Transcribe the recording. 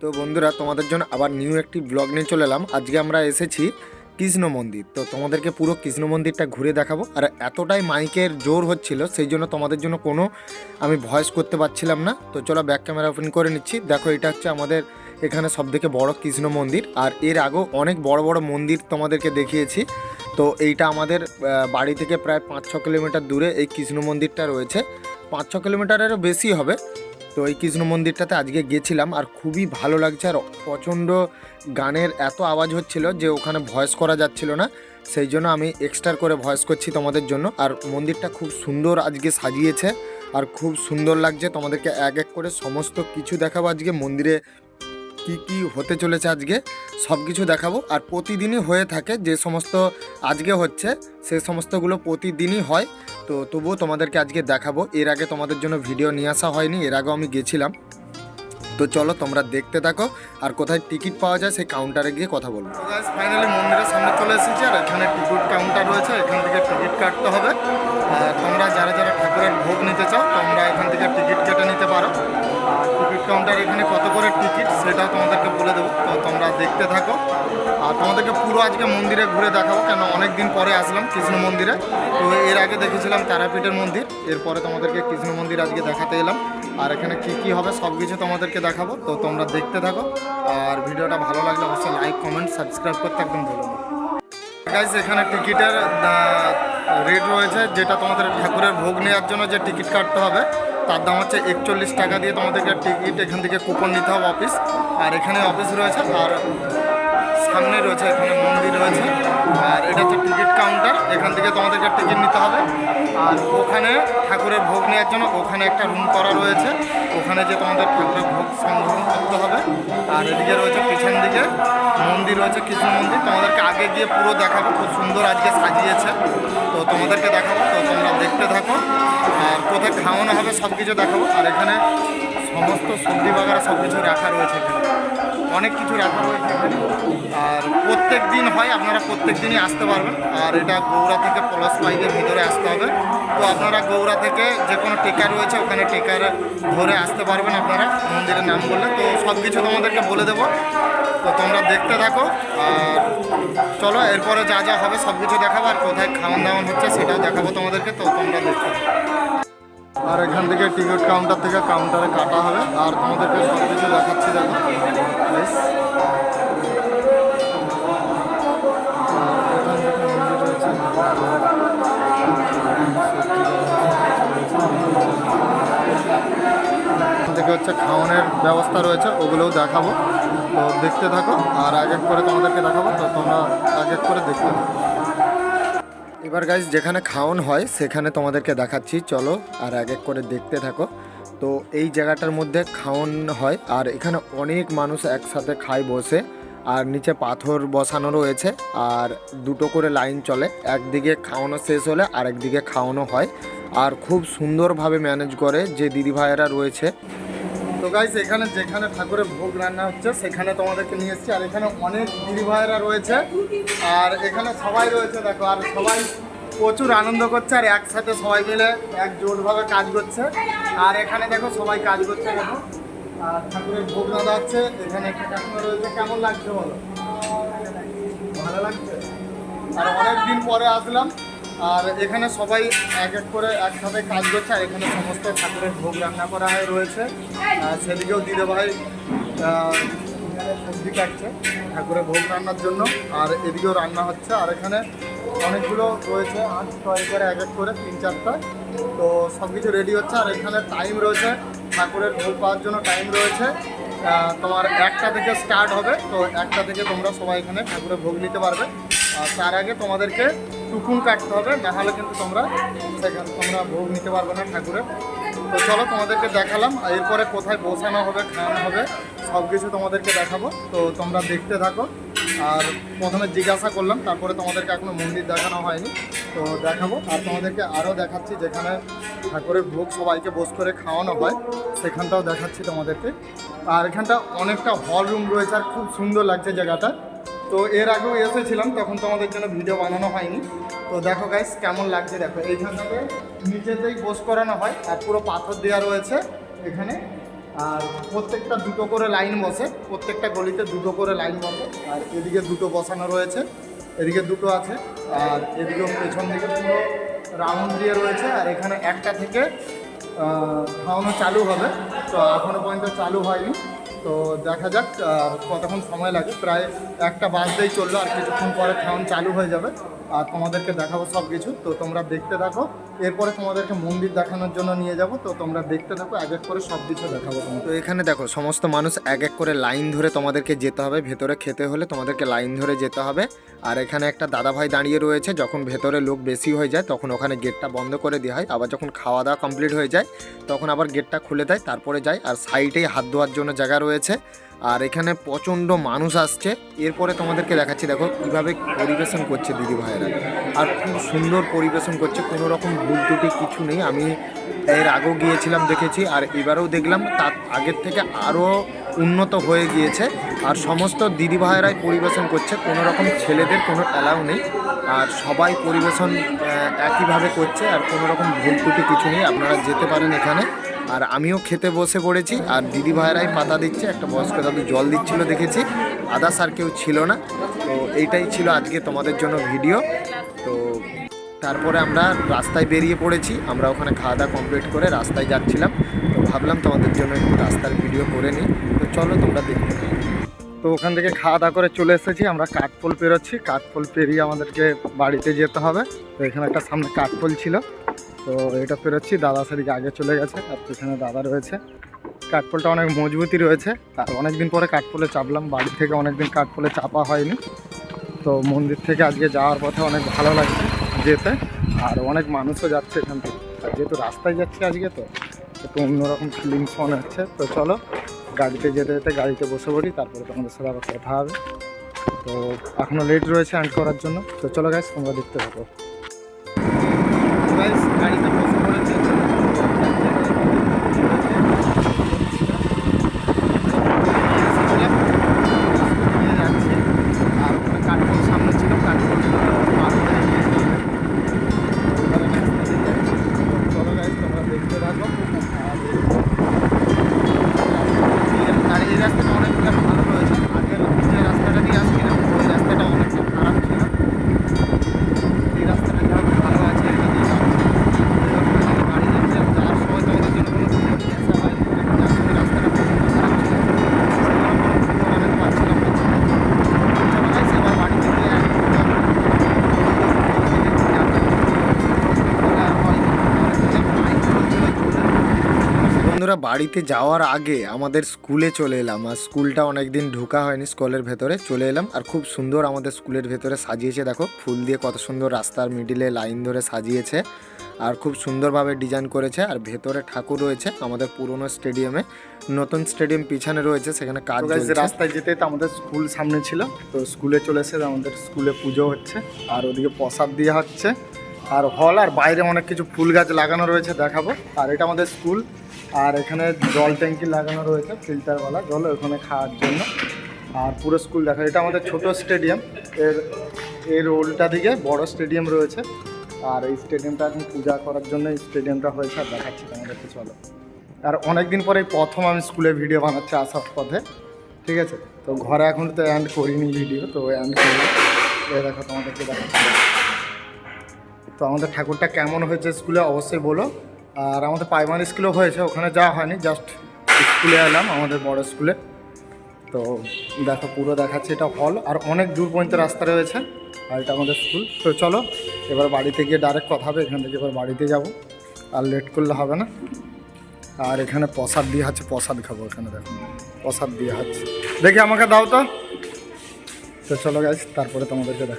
তো বন্ধুরা, তোমাদের জন্য আবার নিউ একটি ব্লগ নিয়ে চলে এলাম। আজকে আমরা এসেছি কৃষ্ণ মন্দির। তো তোমাদেরকে পুরো কৃষ্ণ মন্দিরটা ঘুরে দেখাবো। আর এতটাই মাইকের জোর হচ্ছিল, সেই জন্য তোমাদের জন্য কোনো আমি ভয়েস করতে পারছিলাম না। তো চলো ব্যাক ক্যামেরা ওপেন করে নিচ্ছি। দেখো, এটা হচ্ছে আমাদের এখানে সবথেকে বড় কৃষ্ণ মন্দির। আর এর আগেও অনেক বড় বড় মন্দির তোমাদেরকে দেখিয়েছি। তো এইটা আমাদের বাড়ি থেকে প্রায় পাঁচ ছ কিলোমিটার দূরে এই কৃষ্ণ মন্দিরটা রয়েছে। পাঁচ ছ কিলোমিটারেরও বেশি হবে। তো এই কৃষ্ণ মন্দিরটাতে আজকে গেছিলাম আর খুবই ভালো লাগছে আর প্রচণ্ড গানের এত আওয়াজ হচ্ছিল যে ওখানে ভয়েস করা যাচ্ছিল না। সেই জন্য আমি এক্সট্রা করে ভয়েস করছি তোমাদের জন্য। আর মন্দিরটা খুব সুন্দর আজকে সাজিয়েছে আর খুব সুন্দর লাগছে। তোমাদেরকে এক এক করে সমস্ত কিছু দেখাবো আজকে, মন্দিরে কি কি হতে চলেছে আজকে সব কিছু দেখাবো। আর প্রতিদিনই হয়ে থাকে যে সমস্ত আজকে হচ্ছে, সে সমস্তগুলো প্রতিদিনই হয়। তো তবুও তোমাদেরকে আজকে দেখাবো। এর আগে তোমাদের জন্য ভিডিও নিয়ে আসা হয়নি, এর আগেও আমি গেছিলাম। তো চলো তোমরা দেখতে থাকো, আর কোথায় টিকিট পাওয়া যায় সেই কাউন্টারে গিয়ে কথা বলব ফাইনালি মন্দিরের সামনে চলে এসেছি, আর এখানে টিকিট কাউন্টার রয়েছে, এখান থেকে টিকিট কাটতে হবে। আর তোমরা যারা যারা ঠাকুরের ভোগ নিতে চাও, তোমরা এখান থেকে টিকিট কেটে নিতে পারো। টিকিট কাউন্টার এখানে কত করে টিকিট সেটাও তোমাদেরকে বলে দেবো। তো তোমরা দেখতে থাকো। আর তোমাদেরকে পুরো আজকে মন্দিরে ঘুরে দেখাবো, কেন অনেক দিন পরে আসলাম কৃষ্ণ মন্দিরে। তো এর আগে দেখেছিলাম তারাপীঠের মন্দির, এরপরে তোমাদেরকে কৃষ্ণ মন্দির আজকে দেখাতে এলাম। আর এখানে কি কি হবে সব কিছু তোমাদেরকে দেখাবো, তো তোমরা দেখতে থাকো। আর ভিডিওটা ভালো লাগলে অবশ্যই লাইক কমেন্ট সাবস্ক্রাইব করতে একদম ভুলো গাইজ এখানে টিকিটের রেট রয়েছে, যেটা তোমাদের ঠাকুরের ভোগ নেওয়ার জন্য যে টিকিট কাটতে হবে। তার দাম হচ্ছে একচল্লিশ টাকা দিয়ে তোমাদেরকে টিকিট এখান থেকে কুপন নিতে হবে অফিস আর এখানে অফিস রয়েছে, আর সামনে রয়েছে, এখানে মন্দির রয়েছে। আর এটা হচ্ছে টিকিট কাউন্টার, এখান থেকে তোমাদেরকে টিকিট নিতে হবে। আর ওখানে ঠাকুরের ভোগ নেওয়ার জন্য ওখানে একটা রুম করা রয়েছে। ওখানে যে তোমাদের ঠাকুরের ভোগ সংগ্রহ করতে হবে। আর এদিকে রয়েছে পিছন দিকে মন্দির রয়েছে, কৃষ্ণ মন্দির। তোমাদেরকে আগে গিয়ে পুরো দেখাবো, খুব সুন্দর আজকে সাজিয়েছে। তো তোমাদেরকে দেখাবো, তো তোমরা দেখতে থাকো। আর কোথায় খাওয়ানো হবে সব কিছু দেখাবো। আর এখানে সমস্ত সবজি বাগারা সব কিছু রাখা রয়েছে এখানে। অনেক কিছু রাখা রয়েছে এখানে আর প্রত্যেক দিন হয়, আপনারা প্রত্যেক দিনই আসতে পারবেন। আর এটা গৌড়া থেকে পলাশ পাইকের ভিতরে আসতে হবে। তো আপনারা গৌড়া থেকে যে কোনো টিকা রয়েছে, ওখানে টিকার ধরে আসতে পারবেন আপনারা মন্দিরের নাম বললে। তো সব কিছু তোমাদেরকে বলে দেবো। তো তোমরা দেখতে থাকো। আর চলো, এরপরে যা যা হবে সব কিছু দেখাবো। আর কোথায় খাওয়ান দাওয়ান হচ্ছে সেটাও দেখাবো তোমাদেরকে। তো তোমরা দেখতে আর এখান থেকে টিকিট কাউন্টার থেকে কাউন্টারে কাটা হবে। আর তোমাদেরকে সব কিছু দেখাচ্ছি, দেখো। থেকে হচ্ছে খাওয়ানোর ব্যবস্থা রয়েছে, ওগুলোও দেখাবো। তো দেখতে থাকো, আর এক এক করে তোমাদেরকে দেখাবো, তো তোমরা এক এক করে দেখতে থাকো। এবার গাইজ যেখানে খাওয়ান হয়, সেখানে তোমাদেরকে দেখাচ্ছি। চলো, আর এক এক করে দেখতে থাকো। তো এই জায়গাটার মধ্যে খাওয়ান হয়, আর এখানে অনেক মানুষ একসাথে খায় বসে, আর নিচে পাথর বসানো রয়েছে, আর দুটো করে লাইন চলে। একদিকে খাওয়ানো শেষ হলে, আরেকদিকে খাওয়ানো হয়। আর খুব সুন্দরভাবে ম্যানেজ করে যে দিদিভাইয়েরা রয়েছে তো গাইস এখানে যেখানে ঠাকুরের ভোগ রান্না হচ্ছে, সেখানে তোমাদেরকে নিয়ে এসেছি। আর এখানে অনেক দিদিভাইয়েরা রয়েছে। আর এখানে সবাই রয়েছে, দেখো, আর সবাই প্রচুর আনন্দ করছে, আর একসাথে সবাই মিলে একজোটভাবে কাজ করছে। আর এখানে দেখো, সবাই কাজ করছে, দেখো। আর ঠাকুরের ভোগ রান্না হচ্ছে। এখানে একটা কাকিমা রয়েছে, কেমন লাগছে বলো? ভালো লাগছে? আর অনেক দিন পরে আসলাম। আর এখানে সবাই এক এক করে একসাথে কাজ করছে, আর এখানে সমস্ত ঠাকুরের ভোগ রান্না করা হয় রয়েছে। আর সেদিকেও দিদে ভাই সবজি কাটছে ঠাকুরের ভোগ রান্নার জন্য, আর এদিকেও রান্না হচ্ছে। আর এখানে অনেকগুলো রয়েছে, আট, ছয় করে এক এক করে, তিন চারটা। তো সব কিছু রেডি হচ্ছে, আর এখানে টাইম রয়েছে, ঠাকুরের ভোগ পাওয়ার জন্য টাইম রয়েছে। তোমার একটা থেকে স্টার্ট হবে, তো একটা থেকে তোমরা সবাই এখানে ঠাকুরের ভোগ নিতে পারবে। আর তার আগে তোমাদেরকে টুকুন কাটতে হবে নাহলে কিন্তু তোমরা সেখানে তোমরা ভোগ নিতে পারবে না ঠাকুরের। তো চলো তোমাদেরকে দেখালাম, এরপরে কোথায় বসানো হবে, খাওয়ানো হবে সব কিছু তোমাদেরকে দেখাবো। তো তোমরা দেখতে থাকো। আর প্রথমে জিজ্ঞাসা করলাম, তারপরে তোমাদেরকে এখনও মন্দির দেখানো হয়নি। তো দেখাবো, আর তোমাদেরকে আরও দেখাচ্ছি যেখানে ঠাকুরের ভোগ সবাইকে বস করে খাওয়ানো হয়, সেখানটাও দেখাচ্ছি তোমাদেরকে। আর এখানটা অনেকটা হল রুম রয়েছে, আর খুব সুন্দর লাগছে জায়গাটা। তো এর আগেও এসেছিলাম, তখন তোমাদের জন্য ভিডিও বানানো হয়নি। তো দেখো গাইস কেমন লাগছে দেখো এইখানটাতে নিচেতেই বস করানো হয়, আর পুরো পাথর দেওয়া রয়েছে এখানে। আর প্রত্যেকটা দুটো করে লাইন বসে, প্রত্যেকটা গলিতে দুটো করে লাইন বসে, আর এদিকে দুটো বসানো রয়েছে, এদিকে দুটো আছে, আর এদিকে পেছন দিকে পুরো রাউন্ড দিয়ে রয়েছে, আর এখানে একটা থেকে খাওয়ানো চালু হবে, তো এখনও পর্যন্ত চালু হয়নি। তো দেখা যাক কতক্ষণ সময় লাগে। প্রায় একটা বাস দিয়েই চলল, আর কিছুক্ষণ পরে খাওয়ান চালু হয়ে যাবে। আর তোমাদেরকে দেখাবো সব কিছু তো তোমরা দেখতে থাকো। এরপরে তোমাদেরকে মন্দির দেখানোর জন্য নিয়ে যাব, তো তোমরা দেখতে থাকো, এক এক করে সব কিছু দেখাবো তোমাকে তো এখানে দেখো, সমস্ত মানুষ এক এক করে লাইন ধরে তোমাদেরকে যেতে হবে। ভেতরে খেতে হলে তোমাদেরকে লাইন ধরে যেতে হবে। আর এখানে একটা দাদাভাই দাঁড়িয়ে রয়েছে, যখন ভেতরে লোক বেশি হয়ে যায়, তখন ওখানে গেটটা বন্ধ করে দেওয়া হয়। আবার যখন খাওয়া দাওয়া কমপ্লিট হয়ে যায়, তখন আবার গেটটা খুলে দেয়, তারপরে যায়। আর সাইডেই হাত ধোয়ার জন্য জায়গা রয়েছে। আর এখানে প্রচণ্ড মানুষ আসছে। এরপরে তোমাদেরকে দেখাচ্ছি, দেখো কীভাবে পরিবেশন করছে দিদি ভাইয়েরা। আর খুব সুন্দর পরিবেশন করছে, কোনো রকম ভুল ত্রুটি কিছু নেই। আমি এর আগেও গিয়েছিলাম, দেখেছি, আর এবারেও দেখলাম, তার আগের থেকে আরও উন্নত হয়ে গিয়েছে। আর সমস্ত দিদি ভাইয়েরাই পরিবেশন করছে, কোনো রকম ছেলেদের কোনো অ্যালাউ নেই। আর সবাই পরিবেশন একইভাবে করছে, আর কোনো রকম ভুল ত্রুটি কিছু নেই। আপনারা যেতে পারেন এখানে। আর আমিও খেতে বসে পড়েছি আর দিদি ভাইয়েরাই পাতা দিচ্ছে, একটা বয়স্ক দাদু জল দিচ্ছিল দেখেছি, আদার্স আর কেউ ছিল না। তো এইটাই ছিল আজকে তোমাদের জন্য ভিডিও। তো তারপরে আমরা রাস্তায় বেরিয়ে পড়েছি, আমরা ওখানে খাওয়া দাওয়া কমপ্লিট করে রাস্তায় যাচ্ছিলাম। তো ভাবলাম তোমাদের জন্য একটু রাস্তার ভিডিও করে নিই। তো চলো তোমরা দেখতে। তো ওখান থেকে খাওয়া দাওয়া করে চলে এসেছি, আমরা কাঠফুল পেরোচ্ছি। কাঠফুল পেরিয়ে আমাদেরকে বাড়িতে যেতে হবে। তো এখানে একটা সামনে কাঠফুল ছিল। তো এটা পেরোচ্ছি দাদা সেদিকে আগে চলে গেছে, আর পেছনে দাদা রয়েছে। কাঠফুলটা অনেক মজবুতি রয়েছে আর অনেক দিন পরে কাঠফুলে চাপলাম, বাড়ি থেকে অনেক দিন কাঠফুলে চাপা হয়নি। তো মন্দির থেকে আজকে যাওয়ার পথে অনেক ভালো লাগছে যেতে, আর অনেক মানুষও যাচ্ছে এখান থেকে। আর যেহেতু রাস্তায় যাচ্ছে আজকে তো, একটু অন্যরকম ফিলিংস মনে হচ্ছে। তো চলো, গাড়িতে যেতে যেতে গাড়িতে বসে পড়ি, তারপরে তোমাদের সাথে আবার কথা হবে। তো এখনও লেট রয়েছে অ্যান্ড করার জন্য। তো চলো গাইস তোমরা দেখতে থাকো। গাইস গাড়িতে বসে বাড়িতে যাওয়ার আগে আমাদের স্কুলে চলে এলাম। আর স্কুলটা অনেকদিন ঢোকা হয়নি স্কুলের ভেতরে চলে এলাম। আর খুব সুন্দর আমাদের স্কুলের ভেতরে সাজিয়েছে। দেখো ফুল দিয়ে কত সুন্দর রাস্তার মিডিলে লাইন ধরে সাজিয়েছে। আর খুব সুন্দরভাবে ডিজাইন করেছে। আর ভেতরে ঠাকুর রয়েছে আমাদের পুরনো স্টেডিয়ামে। নতুন স্টেডিয়াম পিছনে রয়েছে সেখানে কাজ রাস্তায় যেতে তো আমাদের স্কুল সামনে ছিল। তো স্কুলে চলে এসে আমাদের স্কুলে পুজো হচ্ছে। আর ওদিকে প্রসাদ দেওয়া হচ্ছে। আর হল আর বাইরে অনেক কিছু ফুল গাছ লাগানো রয়েছে দেখাবো। আর এটা আমাদের স্কুল। আর এখানে জল ট্যাঙ্কি লাগানো রয়েছে, ফিল্টারওয়ালা জল ওখানে খাওয়ার জন্য। আর পুরো স্কুল দেখা, এটা আমাদের ছোট স্টেডিয়াম। এর এর উল্টা দিকে বড় স্টেডিয়াম রয়েছে। আর এই স্টেডিয়ামটা এখন পূজা করার জন্য এই স্টেডিয়ামটা হয়েছে, আর দেখাচ্ছি তোমাদেরকে, চলো। আর অনেক দিন পরে প্রথম আমি স্কুলে ভিডিও বানাচ্ছি আসার পথে ঠিক আছে? তো ঘরে এখন তো অ্যান্ড করিনি ভিডিও, তো অ্যান্ড করি এই দেখো তোমাদেরকে দেখাচ্ছি। তো আমাদের ঠাকুরটা কেমন হয়েছে স্কুলে, অবশ্যই বলো। আর আমাদের প্রাইমারি স্কুলও হয়েছে, ওখানে যাওয়া হয়নি জাস্ট স্কুলে এলাম, আমাদের বড় স্কুলে তো দেখো, পুরো দেখাচ্ছে এটা হল আর অনেক দূর পর্যন্ত রাস্তা রয়েছে, আর এটা আমাদের স্কুল তো চলো, এবার বাড়িতে গিয়ে ডাইরেক্ট কথা হবে, এখান থেকে এবার বাড়িতে যাব, আর লেট করলে হবে না। আর এখানে প্রসাদ দিয়ে হচ্ছে প্রসাদ খাব এখানে দেখো, প্রসাদ দিয়ে হচ্ছে দেখি আমাকে দাও তো। তো চলো গাছ তারপরে তোমাদেরকে দেখ